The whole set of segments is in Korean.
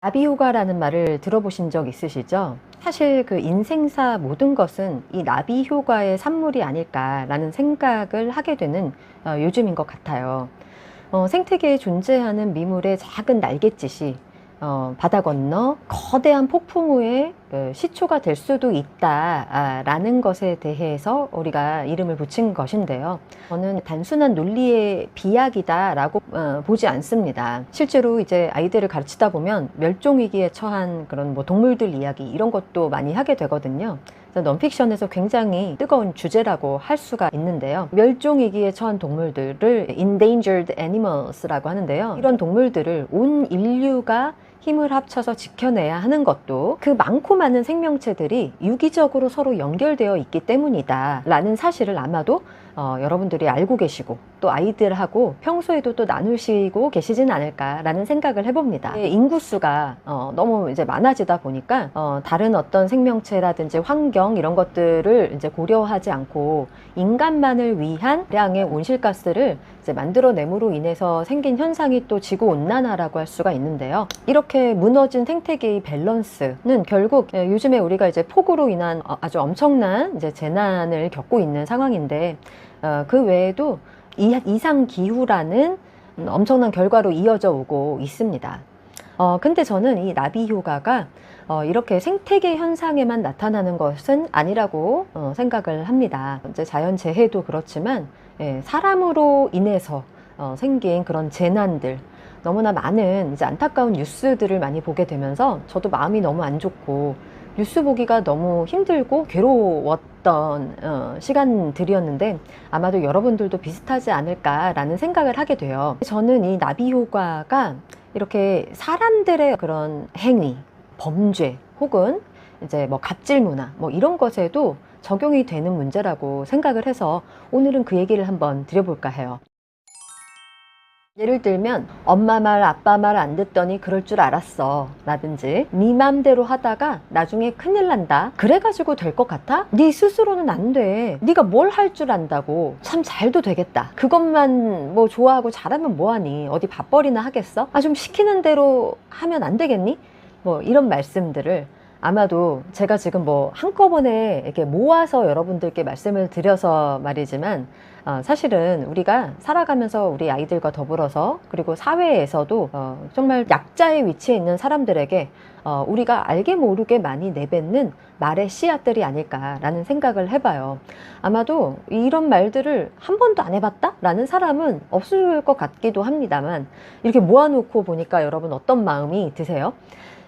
나비효과라는 말을 들어보신 적 있으시죠? 사실 그 인생사 모든 것은 이 나비효과의 산물이 아닐까라는 생각을 하게 되는 어, 요즘인 것 같아요. 어, 생태계에 존재하는 미물의 작은 날갯짓이 어, 바다 건너 거대한 폭풍우의 그 시초가 될 수도 있다라는 것에 대해서 우리가 이름을 붙인 것인데요. 저는 단순한 논리의 비약이다라고 어, 보지 않습니다. 실제로 이제 아이들을 가르치다 보면 멸종 위기에 처한 그런 뭐 동물들 이야기 이런 것도 많이 하게 되거든요. 넌픽션에서 굉장히 뜨거운 주제라고 할 수가 있는데요. 멸종 위기에 처한 동물들을 endangered animals라고 하는데요. 이런 동물들을 온 인류가 힘을 합쳐서 지켜내야 하는 것도 그 많고 많은 생명체들이 유기적으로 서로 연결되어 있기 때문이다 라는 사실을 아마도 어, 여러분들이 알고 계시고 또 아이들하고 평소에도 또 나누시고 계시진 않을까라는 생각을 해봅니다. 인구수가 어, 너무 이제 많아지다 보니까 어, 다른 어떤 생명체라든지 환경 이런 것들을 이제 고려하지 않고 인간만을 위한 대량의 온실가스를 이제 만들어냄으로 인해서 생긴 현상이 또 지구 온난화라고 할 수가 있는데요. 이렇게 무너진 생태계의 밸런스는 결국 예, 요즘에 우리가 이제 폭우로 인한 어, 아주 엄청난 이제 재난을 겪고 있는 상황인데 어, 그 외에도 이- 이상 기후라는 엄청난 결과로 이어져 오고 있습니다. 어, 근데 저는 이 나비 효과가 어, 이렇게 생태계 현상에만 나타나는 것은 아니라고 어, 생각을 합니다. 이제 자연 재해도 그렇지만 예, 사람으로 인해서 어, 생긴 그런 재난들 너무나 많은 이제 안타까운 뉴스들을 많이 보게 되면서 저도 마음이 너무 안 좋고 뉴스 보기가 너무 힘들고 괴로웠던 어, 시간들이었는데 아마도 여러분들도 비슷하지 않을까라는 생각을 하게 돼요. 저는 이 나비 효과가 이렇게 사람들의 그런 행위, 범죄 혹은 이제 뭐 갑질 문화 뭐 이런 것에도 적용이 되는 문제라고 생각을 해서 오늘은 그 얘기를 한번 드려볼까 해요. 예를 들면 엄마 말 아빠 말 안 듣더니 그럴 줄 알았어 라든지 네 맘대로 하다가 나중에 큰일 난다 그래가지고 될 것 같아? 네 스스로는 안돼 네가 뭘 할 줄 안다고 참 잘도 되겠다 그것만 뭐 좋아하고 잘하면 뭐하니 어디 밥벌이나 하겠어? 아 좀 시키는 대로 하면 안 되겠니? 뭐 이런 말씀들을 아마도 제가 지금 뭐 한꺼번에 이렇게 모아서 여러분들께 말씀을 드려서 말이지만 어, 사실은 우리가 살아가면서 우리 아이들과 더불어서 그리고 사회에서도 어, 정말 약자의 위치에 있는 사람들에게 어, 우리가 알게 모르게 많이 내뱉는 말의 씨앗들이 아닐까라는 생각을 해봐요. 아마도 이런 말들을 한 번도 안 해봤다 라는 사람은 없을 것 같기도 합니다만 이렇게 모아놓고 보니까 여러분 어떤 마음이 드세요?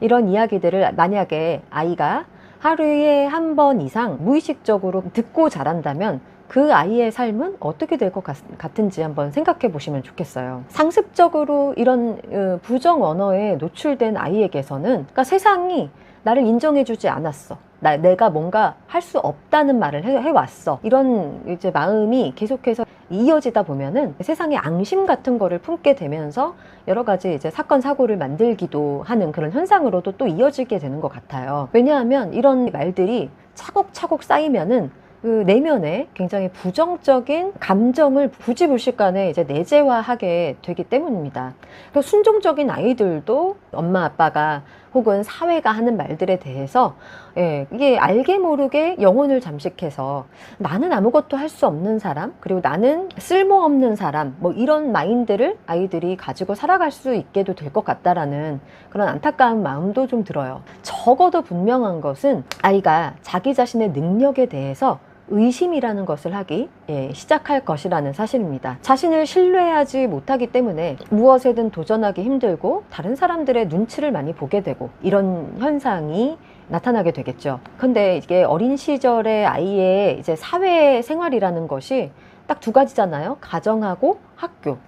이런 이야기들을 만약에 아이가 하루에 한 번 이상 무의식적으로 듣고 자란다면 그 아이의 삶은 어떻게 될 것 같은지 한번 생각해 보시면 좋겠어요. 상습적으로 이런 어, 부정 언어에 노출된 아이에게서는 그러니까 세상이 나를 인정해주지 않았어. 나, 내가 뭔가 할 수 없다는 말을 해, 해왔어. 이런 이제 마음이 계속해서 이어지다 보면은 세상에 앙심 같은 거를 품게 되면서 여러 가지 이제 사건 사고를 만들기도 하는 그런 현상으로도 또 이어지게 되는 것 같아요. 왜냐하면 이런 말들이 차곡차곡 쌓이면은 그 내면에 굉장히 부정적인 감정을 부지불식간에 이제 내재화하게 되기 때문입니다. 그 순종적인 아이들도 엄마 아빠가 혹은 사회가 하는 말들에 대해서 예, 이게 알게 모르게 영혼을 잠식해서 나는 아무것도 할 수 없는 사람 그리고 나는 쓸모없는 사람 뭐 이런 마인드를 아이들이 가지고 살아갈 수 있게도 될 것 같다라는 그런 안타까운 마음도 좀 들어요. 적어도 분명한 것은 아이가 자기 자신의 능력에 대해서 의심이라는 것을 하기 예, 시작할 것이라는 사실입니다. 자신을 신뢰하지 못하기 때문에 무엇에든 도전하기 힘들고 다른 사람들의 눈치를 많이 보게 되고 이런 현상이 나타나게 되겠죠. 근데 이게 어린 시절의 아이의 이제 사회 생활이라는 것이 딱 두 가지잖아요. 가정하고 학교.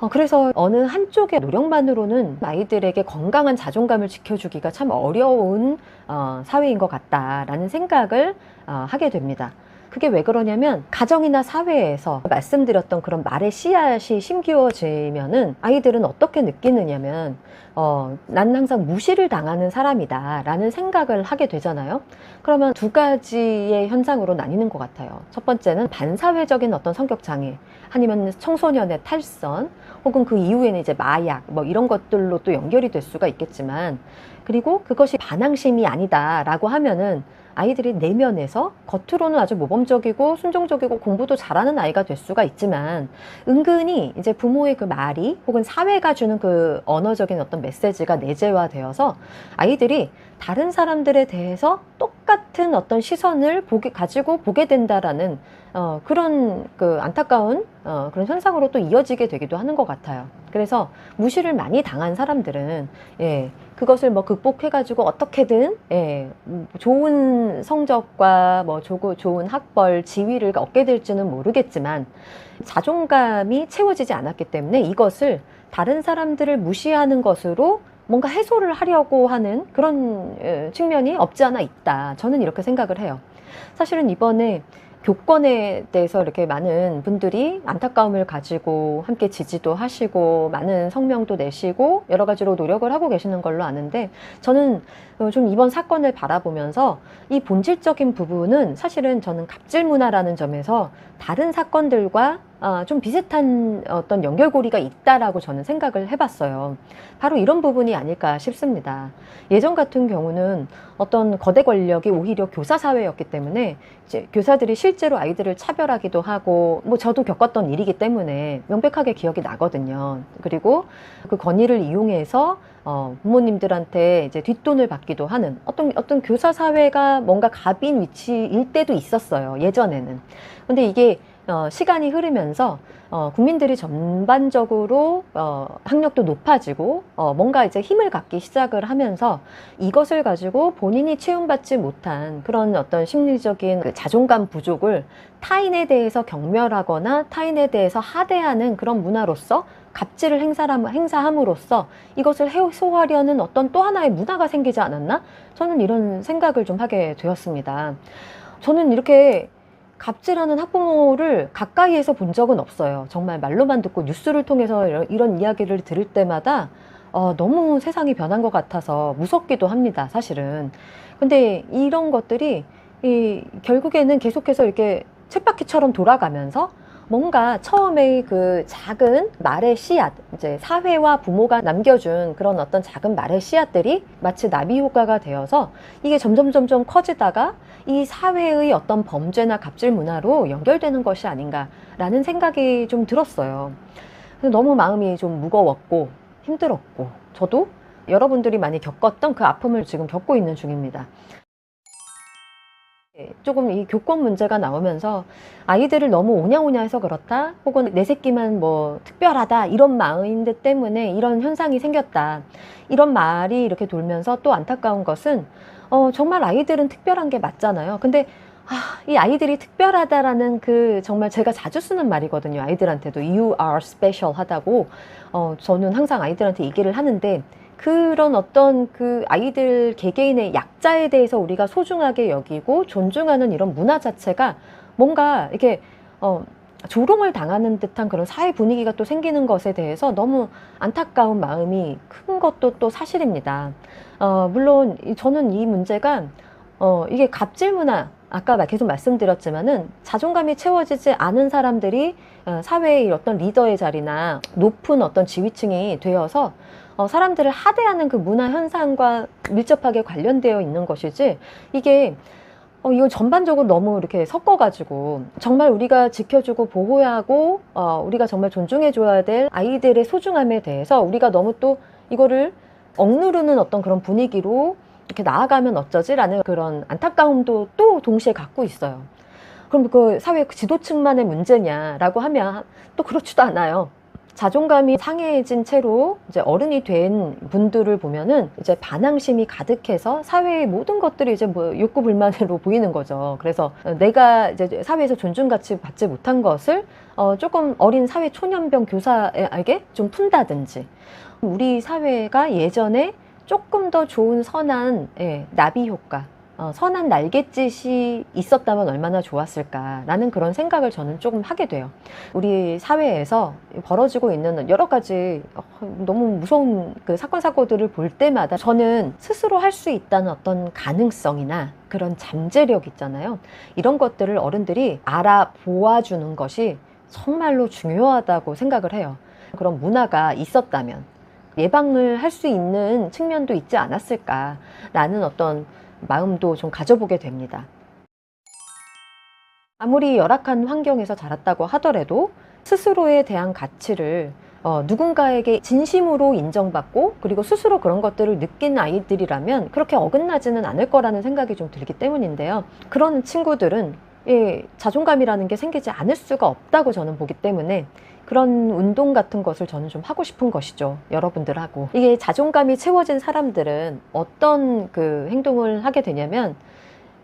어, 그래서 어느 한쪽의 노력만으로는 아이들에게 건강한 자존감을 지켜주기가 참 어려운 어, 사회인 것 같다라는 생각을 어, 하게 됩니다. 그게 왜 그러냐면 가정이나 사회에서 말씀드렸던 그런 말의 씨앗이 심기워지면은 아이들은 어떻게 느끼느냐면 어, 난 항상 무시를 당하는 사람이다 라는 생각을 하게 되잖아요. 그러면 두 가지의 현상으로 나뉘는 것 같아요. 첫 번째는 반사회적인 어떤 성격 장애, 아니면 청소년의 탈선, 혹은 그 이후에는 이제 마약, 뭐 이런 것들로 또 연결이 될 수가 있겠지만, 그리고 그것이 반항심이 아니다 라고 하면은 아이들이 내면에서 겉으로는 아주 모범적이고 순종적이고 공부도 잘하는 아이가 될 수가 있지만 은근히 이제 부모의 그 말이 혹은 사회가 주는 그 언어적인 어떤 메시지가 내재화되어서 아이들이 다른 사람들에 대해서 똑같은 어떤 시선을 보게, 가지고 보게 된다라는 어, 그런 그 안타까운 어, 그런 현상으로 또 이어지게 되기도 하는 것 같아요. 그래서 무시를 많이 당한 사람들은 예, 그것을 뭐 극복해가지고 어떻게든 예, 음, 좋은 성적과 뭐 조, 좋은 학벌, 지위를 얻게 될지는 모르겠지만 자존감이 채워지지 않았기 때문에 이것을 다른 사람들을 무시하는 것으로 뭔가 해소를 하려고 하는 그런 예, 측면이 없지 않아 있다. 저는 이렇게 생각을 해요. 사실은 이번에 교권에 대해서 이렇게 많은 분들이 안타까움을 가지고 함께 지지도 하시고 많은 성명도 내시고 여러 가지로 노력을 하고 계시는 걸로 아는데 저는 어, 좀 이번 사건을 바라보면서 이 본질적인 부분은 사실은 저는 갑질 문화라는 점에서 다른 사건들과 아, 좀 비슷한 어떤 연결고리가 있다라고 저는 생각을 해봤어요. 바로 이런 부분이 아닐까 싶습니다. 예전 같은 경우는 어떤 거대 권력이 오히려 교사 사회였기 때문에 이제 교사들이 실제로 아이들을 차별하기도 하고 뭐 저도 겪었던 일이기 때문에 명백하게 기억이 나거든요. 그리고 그 권위를 이용해서 어, 부모님들한테 이제 뒷돈을 받기도 하는 어떤 어떤 교사 사회가 뭔가 갑인 위치일 때도 있었어요. 예전에는. 근데 이게 어, 시간이 흐르면서 어, 국민들이 전반적으로 어, 학력도 높아지고 어, 뭔가 이제 힘을 갖기 시작을 하면서 이것을 가지고 본인이 채움받지 못한 그런 어떤 심리적인 그 자존감 부족을 타인에 대해서 경멸하거나 타인에 대해서 하대하는 그런 문화로서 갑질을 행사함, 행사함으로써 이것을 해소하려는 어떤 또 하나의 문화가 생기지 않았나? 저는 이런 생각을 좀 하게 되었습니다. 저는 이렇게 갑질하는 학부모를 가까이에서 본 적은 없어요. 정말 말로만 듣고 뉴스를 통해서 이런, 이런 이야기를 들을 때마다 어, 너무 세상이 변한 것 같아서 무섭기도 합니다. 사실은. 근데 이런 것들이 이, 결국에는 계속해서 이렇게 쳇바퀴처럼 돌아가면서 뭔가 처음에 그 작은 말의 씨앗, 이제 사회와 부모가 남겨준 그런 어떤 작은 말의 씨앗들이 마치 나비 효과가 되어서 이게 점점 점점 커지다가 이 사회의 어떤 범죄나 갑질 문화로 연결되는 것이 아닌가라는 생각이 좀 들었어요. 너무 마음이 좀 무거웠고 힘들었고 저도 여러분들이 많이 겪었던 그 아픔을 지금 겪고 있는 중입니다. 예, 조금 이 교권 문제가 나오면서 아이들을 너무 오냐오냐 해서 그렇다 혹은 내 새끼만 뭐 특별하다 이런 마인드 때문에 이런 현상이 생겼다 이런 말이 이렇게 돌면서 또 안타까운 것은 어, 정말 아이들은 특별한 게 맞잖아요. 근데 아, 이 아이들이 특별하다라는 그 정말 제가 자주 쓰는 말이거든요. 아이들한테도 you are special 하다고. 어, 저는 항상 아이들한테 얘기를 하는데 그런 어떤 그 아이들 개개인의 약자에 대해서 우리가 소중하게 여기고 존중하는 이런 문화 자체가 뭔가 이렇게 어 조롱을 당하는 듯한 그런 사회 분위기가 또 생기는 것에 대해서 너무 안타까운 마음이 큰 것도 또 사실입니다. 어 물론 저는 이 문제가 어 이게 갑질 문화 아까 계속 말씀드렸지만은 자존감이 채워지지 않은 사람들이 어, 사회의 어떤 리더의 자리나 높은 어떤 지위층이 되어서 어, 사람들을 하대하는 그 문화 현상과 밀접하게 관련되어 있는 것이지 이게 어, 이거 전반적으로 너무 이렇게 섞어가지고 정말 우리가 지켜주고 보호하고 어, 우리가 정말 존중해줘야 될 아이들의 소중함에 대해서 우리가 너무 또 이거를 억누르는 어떤 그런 분위기로 이렇게 나아가면 어쩌지라는 그런 안타까움도 또 동시에 갖고 있어요. 그럼 그 사회 지도층만의 문제냐라고 하면 또 그렇지도 않아요. 자존감이 상해진 채로 이제 어른이 된 분들을 보면은 이제 반항심이 가득해서 사회의 모든 것들이 이제 뭐 욕구 불만으로 보이는 거죠. 그래서 내가 이제 사회에서 존중같이 받지 못한 것을 어 조금 어린 사회 초년병 교사에게 좀 푼다든지 우리 사회가 예전에 조금 더 좋은 선한 예, 나비 효과 어, 선한 날갯짓이 있었다면 얼마나 좋았을까라는 그런 생각을 저는 조금 하게 돼요. 우리 사회에서 벌어지고 있는 여러 가지 어, 너무 무서운 그 사건 사고들을 볼 때마다 저는 스스로 할 수 있다는 어떤 가능성이나 그런 잠재력 있잖아요. 이런 것들을 어른들이 알아보아 주는 것이 정말로 중요하다고 생각을 해요. 그런 문화가 있었다면 예방을 할 수 있는 측면도 있지 않았을까라는 어떤 마음도 좀 가져보게 됩니다. 아무리 열악한 환경에서 자랐다고 하더라도 스스로에 대한 가치를 어, 누군가에게 진심으로 인정받고 그리고 스스로 그런 것들을 느낀 아이들이라면 그렇게 어긋나지는 않을 거라는 생각이 좀 들기 때문인데요. 그런 친구들은 예, 자존감이라는 게 생기지 않을 수가 없다고 저는 보기 때문에 그런 운동 같은 것을 저는 좀 하고 싶은 것이죠. 여러분들하고. 이게 자존감이 채워진 사람들은 어떤 그 행동을 하게 되냐면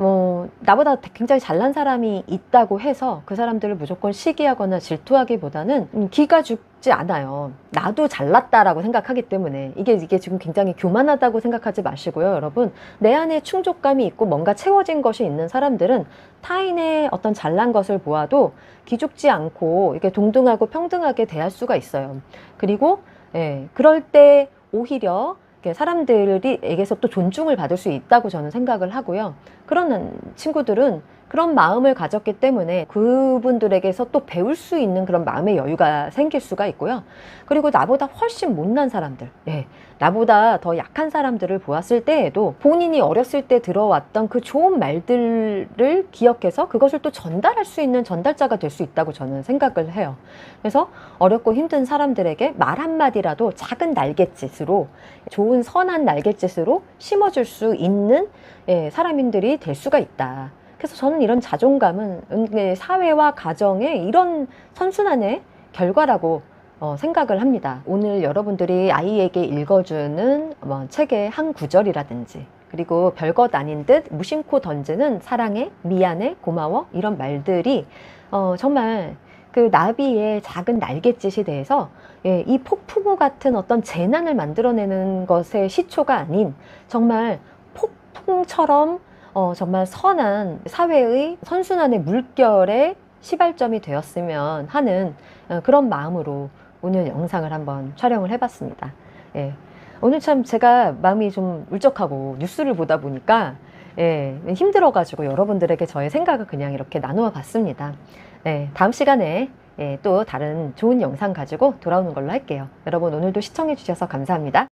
뭐 나보다 굉장히 잘난 사람이 있다고 해서 그 사람들을 무조건 시기하거나 질투하기보다는 음, 기가 죽지 않아요. 나도 잘났다라고 생각하기 때문에 이게 이게 지금 굉장히 교만하다고 생각하지 마시고요, 여러분. 내 안에 충족감이 있고 뭔가 채워진 것이 있는 사람들은 타인의 어떤 잘난 것을 보아도 기죽지 않고 이게 동등하고 평등하게 대할 수가 있어요. 그리고 예, 그럴 때 오히려 이렇게 사람들에게서 또 존중을 받을 수 있다고 저는 생각을 하고요. 그런 친구들은 그런 마음을 가졌기 때문에 그분들에게서 또 배울 수 있는 그런 마음의 여유가 생길 수가 있고요. 그리고 나보다 훨씬 못난 사람들, 예, 나보다 더 약한 사람들을 보았을 때에도 본인이 어렸을 때 들어왔던 그 좋은 말들을 기억해서 그것을 또 전달할 수 있는 전달자가 될 수 있다고 저는 생각을 해요. 그래서 어렵고 힘든 사람들에게 말 한마디라도 작은 날갯짓으로 좋은 선한 날갯짓으로 심어줄 수 있는 예, 사람인들이 될 수가 있다. 그래서 저는 이런 자존감은 은- 사회와 가정의 이런 선순환의 결과라고 어, 생각을 합니다. 오늘 여러분들이 아이에게 읽어주는 뭐 책의 한 구절이라든지 그리고 별것 아닌 듯 무심코 던지는 사랑해, 미안해, 고마워 이런 말들이 어, 정말 그 나비의 작은 날갯짓이 대해서 예, 이 폭풍우 같은 어떤 재난을 만들어내는 것의 시초가 아닌 정말 폭풍처럼 어, 정말 선한 사회의 선순환의 물결의 시발점이 되었으면 하는 어, 그런 마음으로 오늘 영상을 한번 촬영을 해봤습니다. 예. 오늘 참 제가 마음이 좀 울적하고 뉴스를 보다 보니까 예, 힘들어가지고 여러분들에게 저의 생각을 그냥 이렇게 나누어 봤습니다. 네, 다음 시간에 예, 또 다른 좋은 영상 가지고 돌아오는 걸로 할게요. 여러분 오늘도 시청해 주셔서 감사합니다.